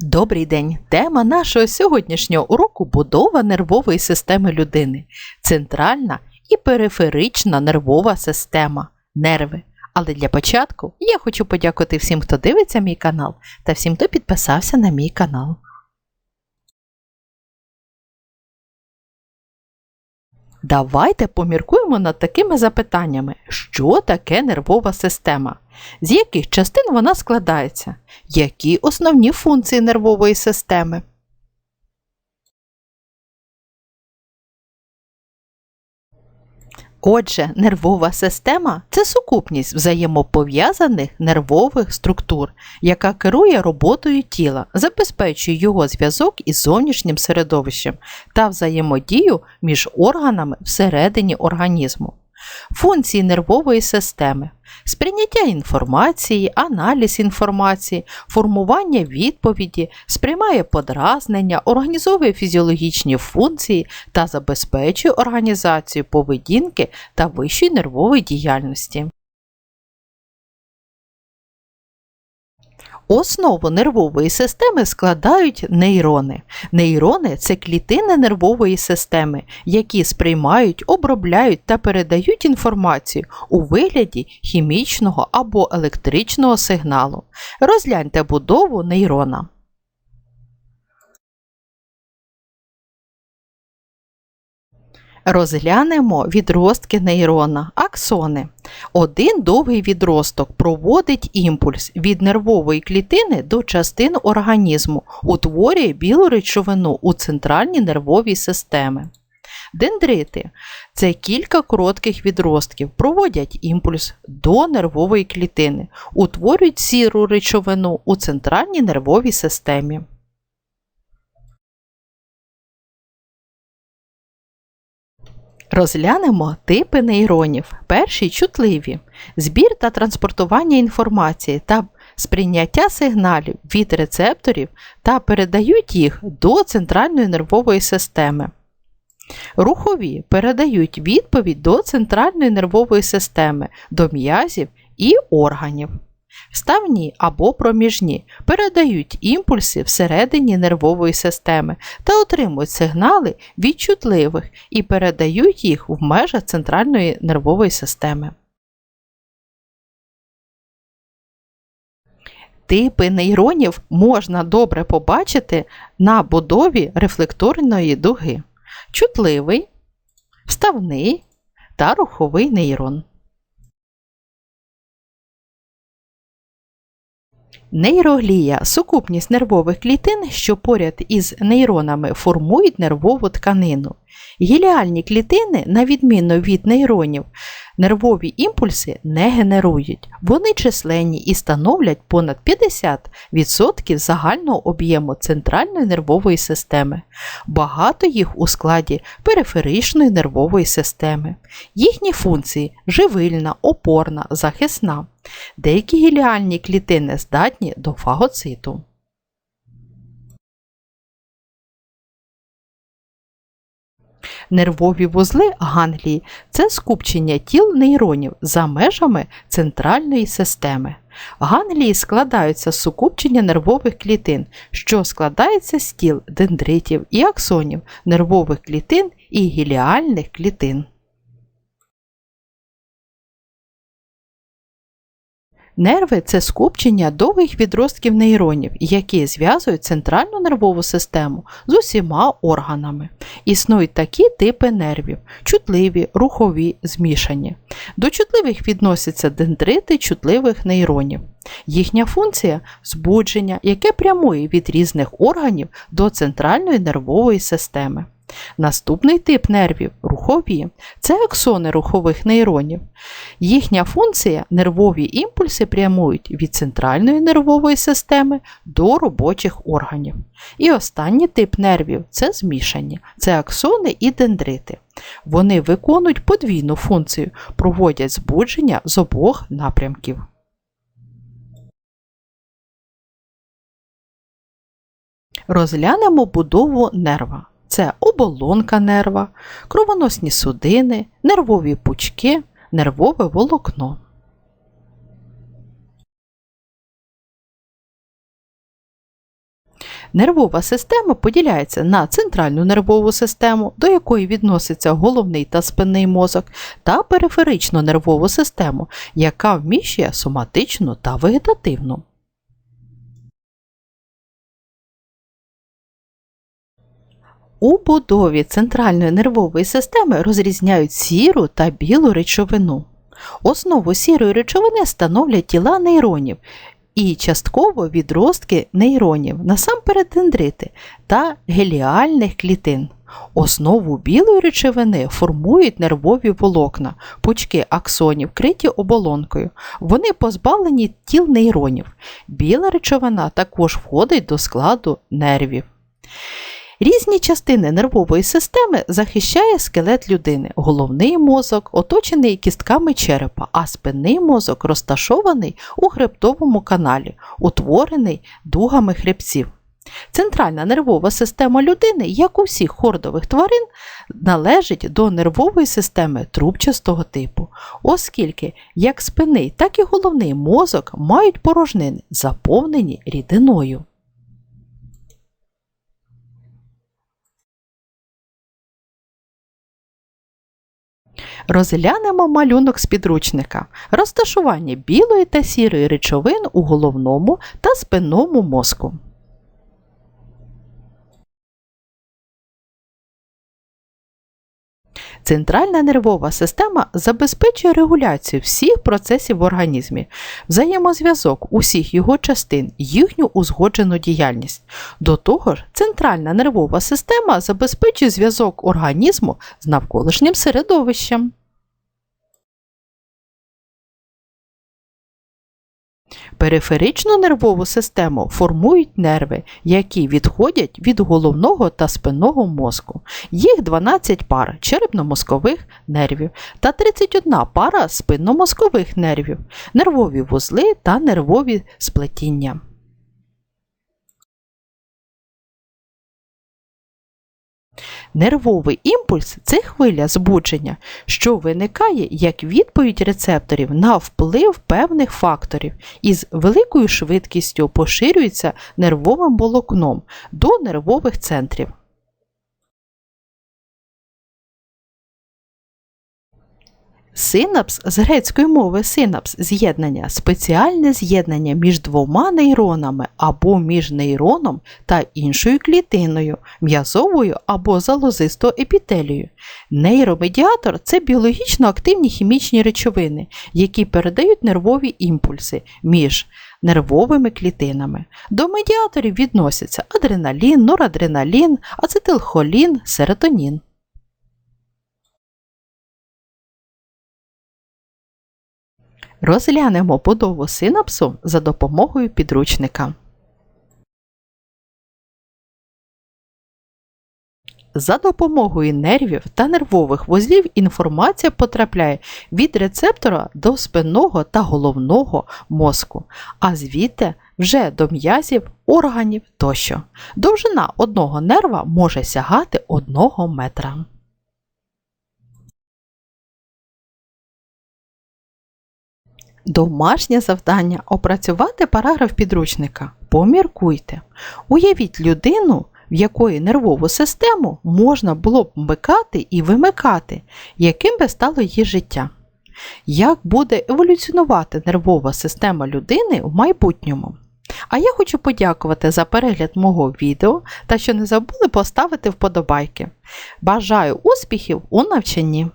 Добрий день! Тема нашого сьогоднішнього уроку будова нервової системи людини, центральна і периферична нервова система нерви. Але для початку я хочу подякувати всім, хто дивиться мій канал, та всім, хто підписався на мій канал. Давайте поміркуємо над такими запитаннями: що таке нервова система? З яких частин вона складається? Які основні функції нервової системи? Отже, нервова система це сукупність взаємопов'язаних нервових структур, яка керує роботою тіла, забезпечує його зв'язок із зовнішнім середовищем та взаємодію між органами всередині організму. Функції нервової системи сприйняття інформації, аналіз інформації, формування відповіді, сприймає подразнення, організовує фізіологічні функції та забезпечує організацію поведінки та вищої нервової діяльності. Основу нервової системи складають нейрони. Нейрони це клітини нервової системи, які сприймають, обробляють та передають інформацію у вигляді хімічного або електричного сигналу. Розгляньте будову нейрона. Розглянемо відростки нейрона, аксони. Один довгий відросток проводить імпульс від нервової клітини до частин організму, утворює білу речовину у центральній нервовій системі. Дендрити це кілька коротких відростків, проводять імпульс до нервової клітини, утворюють сіру речовину у центральній нервовій системі. Розглянемо типи нейронів. Перші чутливі, збір та транспортування інформації та сприйняття сигналів від рецепторів та передають їх до центральної нервової системи. Рухові передають відповідь до центральної нервової системи, до м'язів і органів. Вставні або проміжні передають імпульси всередині нервової системи та отримують сигнали від чутливих і передають їх в межах центральної нервової системи. Типи нейронів можна добре побачити на будові рефлекторної дуги. Чутливий, вставний та руховий нейрон. Нейроглія сукупність нервових клітин, що поряд із нейронами формують нервову тканину. Гіліальні клітини, на відміну від нейронів, нервові імпульси не генерують. Вони численні і становлять понад 50% загального об'єму центральної нервової системи. Багато їх у складі периферичної нервової системи. Їхні функції живильна, опорна, захисна. Деякі гіліальні клітини здатні до фагоциту. Нервові вузли ганглії це скупчення тіл нейронів за межами центральної системи. Ганглії складаються з сукупчення нервових клітин, що складається з тіл дендритів і аксонів, нервових клітин і гіліальних клітин. Нерви це скупчення довгих відростків нейронів, які зв'язують центральну нервову систему з усіма органами. Існують такі типи нервів чутливі, рухові, змішані. До чутливих відносяться дендрити чутливих нейронів. Їхня функція збудження, яке прямує від різних органів до центральної нервової системи. Наступний тип нервів рухові це аксони рухових нейронів. Їхня функція нервові імпульси прямують від центральної нервової системи до робочих органів. І останній тип нервів це змішані, це аксони і дендрити. Вони виконують подвійну функцію, проводять збудження з обох напрямків. Розглянемо будову нерва. Це оболонка нерва, кровоносні судини, нервові пучки, нервове волокно. Нервова система поділяється на центральну нервову систему, до якої відноситься головний та спинний мозок, та периферичну нервову систему, яка вміщує соматичну та вегетативну. У будові центральної нервової системи розрізняють сіру та білу речовину. Основу сірої речовини становлять тіла нейронів і частково відростки нейронів, насамперед дендрити та геліальних клітин. Основу білої речовини формують нервові волокна, пучки аксонів, вкриті оболонкою. Вони позбавлені тіл нейронів. Біла речовина також входить до складу нервів. Різні частини нервової системи захищає скелет людини, головний мозок, оточений кістками черепа, а спинний мозок розташований у хребтовому каналі, утворений дугами хребців. Центральна нервова система людини, як у всіх хордових тварин, належить до нервової системи трубчастого типу, оскільки як спинний, так і головний мозок мають порожнини, заповнені рідиною. Розглянемо малюнок з підручника. Розташування білої та сірої речовин у головному та спинному мозку. Центральна нервова система забезпечує регуляцію всіх процесів в організмі, взаємозв'язок усіх його частин, їхню узгоджену діяльність. До того ж, центральна нервова система забезпечує зв'язок організму з навколишнім середовищем. Периферичну нервову систему формують нерви, які відходять від головного та спинного мозку. Їх 12 пар черепно-мозкових нервів та 31 пара спинномозкових нервів, нервові вузли та нервові сплетіння. Нервовий імпульс це хвиля збудження, що виникає як відповідь рецепторів на вплив певних факторів і з великою швидкістю поширюється нервовим волокном до нервових центрів. Синапс з грецької мови синапс з'єднання спеціальне з'єднання між двома нейронами або між нейроном та іншою клітиною, м'язовою або залозистою епітелією. Нейромедіатор це біологічно активні хімічні речовини, які передають нервові імпульси між нервовими клітинами. До медіаторів відносяться адреналін, норадреналін, ацетилхолін, серотонін. Розглянемо будову синапсу за допомогою підручника. За допомогою нервів та нервових вузлів інформація потрапляє від рецептора до спинного та головного мозку, а звідти вже до м'язів, органів тощо. Довжина одного нерва може сягати 1 метра. Домашнє завдання опрацювати параграф підручника. Поміркуйте. Уявіть людину, в якої нервову систему можна було б вмикати і вимикати, яким би стало її життя. Як буде еволюціонувати нервова система людини в майбутньому? А я хочу подякувати за перегляд мого відео та що не забули поставити вподобайки. Бажаю успіхів у навчанні!